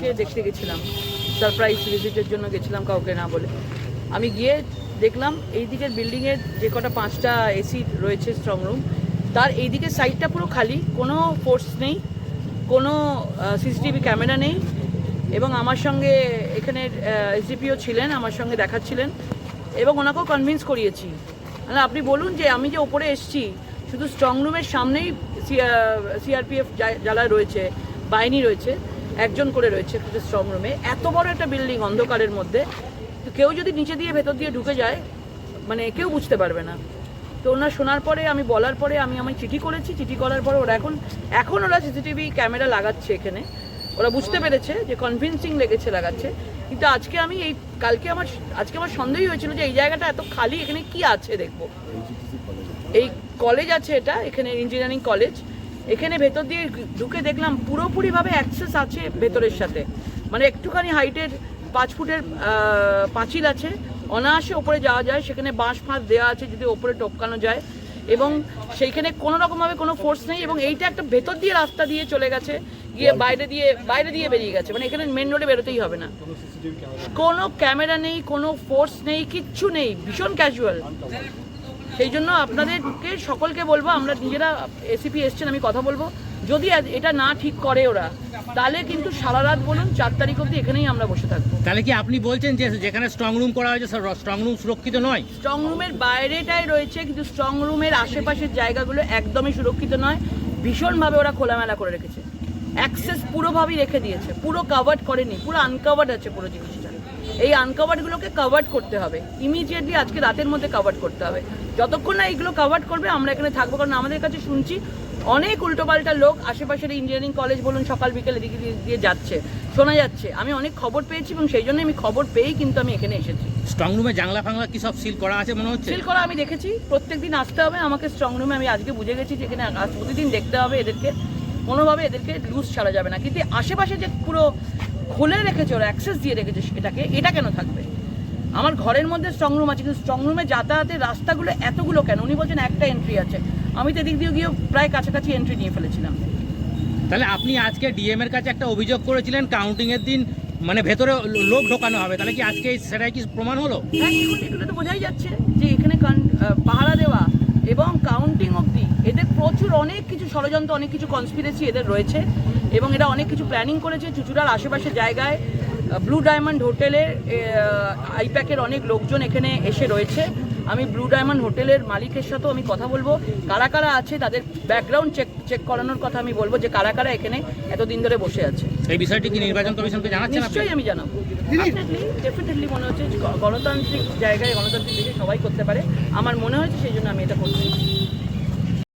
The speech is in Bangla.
কে দেখতে গেছিলাম। সারপ্রাইজ ভিজিটের জন্য গেছিলাম কাউকে না বলে। আমি গিয়ে দেখলাম এই দিকের বিল্ডিংয়ের যে কটা পাঁচটা এসি রয়েছে স্ট্রং রুম তার এই দিকের সাইডটা পুরো খালি, কোনো ফোর্স নেই, কোনো সিসিটিভি ক্যামেরা নেই এবং আমার সঙ্গে এখানে এসডিপিও ছিলেন, আমার সঙ্গে দেখাচ্ছিলেন এবং ওনাকেও কনভিন্স করিয়েছি। মানে আপনি বলুন যে আমি যে ওপরে এসছি, শুধু স্ট্রং রুমের সামনেই সিআরপিএফ যারা রয়েছে, বাহিনী রয়েছে একজন করে রয়েছে স্ট্রং রুমে। এত বড় একটা বিল্ডিং অন্ধকারের মধ্যে। কেউ যদি নিচে দিয়ে ভেতর দিয়ে ঢুকে যায় মানে কেউ বুঝতে পারবে না। তো ওনার শোনার পরে, আমি বলার পরে, আমি আমি চিঠি করেছি। চিঠি করার পরে ওরা এখন এখন ওরা সিসিটিভি ক্যামেরা লাগাচ্ছে এখানে। ওরা বুঝতে পেরেছে যে কনভিন্সিং লেগেছে, লাগাচ্ছে। কিন্তু আজকে আমি এই কালকে আমার আজকে আমার সন্দেহই হয়েছিল যে এই জায়গাটা এত খালি, এখানে কি আছে দেখব। এই কলেজ আছে এটা, এখানে ইঞ্জিনিয়ারিং কলেজ এখানে ভেতর দিয়ে ঢুকে দেখলাম পুরোপুরিভাবে অ্যাক্সেস আছে ভেতরের সাথে। মানে একটুখানি হাইটের পাঁচ ফুটের পাঁচিল আছে। অনায়াসে ওপরে যাওয়া যায়, সেখানে বাঁশ ফাঁস দেওয়া আছে যদি ওপরে টপকানো যায়। এবং সেইখানে কোনো রকমভাবে কোনো ফোর্স নেই এবং এইটা একটা ভেতর দিয়ে রাস্তা দিয়ে চলে গেছে, গিয়ে বাইরে দিয়ে বাইরে দিয়ে বেরিয়ে গেছে। মানে এখানে মেন রোডে বেরোতেই হবে না। কোনো ক্যামেরা নেই, কোনো ফোর্স নেই, কিচ্ছু নেই, ভীষণ ক্যাজুয়াল সেই জন্য আপনাদেরকে সকলকে বলব আমরা নিজেরা এসিপি এসছেন আমি কথা বলব। যদি এটা না ঠিক করে ওরা তাহলে কিন্তু সারা রাত বলুন চার তারিখ অবধি এখানেই আমরা বসে থাকব। তাহলে কি আপনি বলছেন যে যেখানে স্ট্রং রুম করা হয়েছে স্ট্রং রুম সুরক্ষিত নয়? স্ট্রং রুমের বাইরেটাই রয়েছে কিন্তু স্ট্রং রুমের আশেপাশের জায়গাগুলো একদমই সুরক্ষিত নয়। ভীষণভাবে ওরা খোলামেলা করে রেখেছে। অ্যাক্সেস পুরোভাবেই রেখে দিয়েছে। পুরো কাভার্ড করেনি পুরো আনকাভার্ড আছে পুরো জিনিসটা। এই আনকাভার্ডগুলোকে কাভার্ড করতে হবে। ইমিডিয়েটলি আজকে রাতের মধ্যে কাভার্ড করতে হবে। যতক্ষণ না এইগুলো কাভার্ড করবে আমরা এখানে থাকব। কারণ আমাদের কাছে শুনছি অনেক উল্টোপাল্টা লোক আশেপাশের ইঞ্জিনিয়ারিং কলেজ বলুন সকাল বিকেল এদিকে দিয়ে- যাচ্ছে। শোনা যাচ্ছে। আমি অনেক খবর পেয়েছি এবং সেই জন্য আমি খবর পেয়েই কিন্তু আমি এখানে এসেছি। স্ট্রং রুমে জানলা ফাংলা কি সব সিল করা আছে মনে হচ্ছে? সিল করা আমি দেখেছি। প্রত্যেকদিন আসতে হবে। আমাকে স্ট্রং রুমে আমি আজকে বুঝে গেছি যে এখানে প্রতিদিন দেখতে হবে এদেরকে। কোনোভাবে এদেরকে লুজ ছাড়া যাবে না। কিন্তু আশেপাশে যে পুরো খুলে রেখেছে ওরা অ্যাক্সেস দিয়ে রেখেছে এটাকে এটা কেন থাকবে? আমার ঘরের মধ্যে স্ট্রং রুম আছে কিন্তু স্ট্রং রুমে যাতায়াতের রাস্তাগুলো এতগুলো কেন? উনি বলছেন একটা এন্ট্রি আছে। আমি তো এদিক দিয়ে গিয়ে প্রায় কাছাকাছি এন্ট্রি নিয়ে ফেলেছিলাম। তাহলে আপনি আজকে ডিএম এর কাছে একটা অভিযোগ করেছিলেন কাউন্টিং এর দিন মানে ভেতরে লোক ঢোকানো হবে। তাহলে কি আজকে সেটাই কি প্রমাণ হলো? হ্যাঁ এগুলো তো বোঝাই যাচ্ছে যে এখানে পাহারা দেওয়া এবং কাউন্টিং অবধি এদের প্রচুর অনেক কিছু ষড়যন্ত্র, অনেক কিছু কনস্পিরেসি এদের রয়েছে। এবং এরা অনেক কিছু প্ল্যানিং করেছে চুচুড়ার আশেপাশে জায়গায়। ব্লু ডায়মন্ড হোটেলের আইপ্যাকের অনেক লোকজন এখানে এসে রয়েছে। আমি ব্লু ডায়মন্ড হোটেলের মালিকের সাথেও আমি কথা বলব। কারা কারা আছে তাদের ব্যাকগ্রাউন্ড চেক চেক করানোর কথা আমি বলব যে কারা কারা এখানে এতদিন ধরে বসে আছে। এই বিষয়টি কি নির্বাচন কমিশনকে জানাচ্ছেন নিশ্চয়ই আমি জানাব। ডেফিনেটলি মনে হচ্ছে যে গণতান্ত্রিক জায়গায় গণতান্ত্রিক দেশে সবাই করতে পারে। আমার মনে হয়েছে সেই জন্য আমি এটা করছি।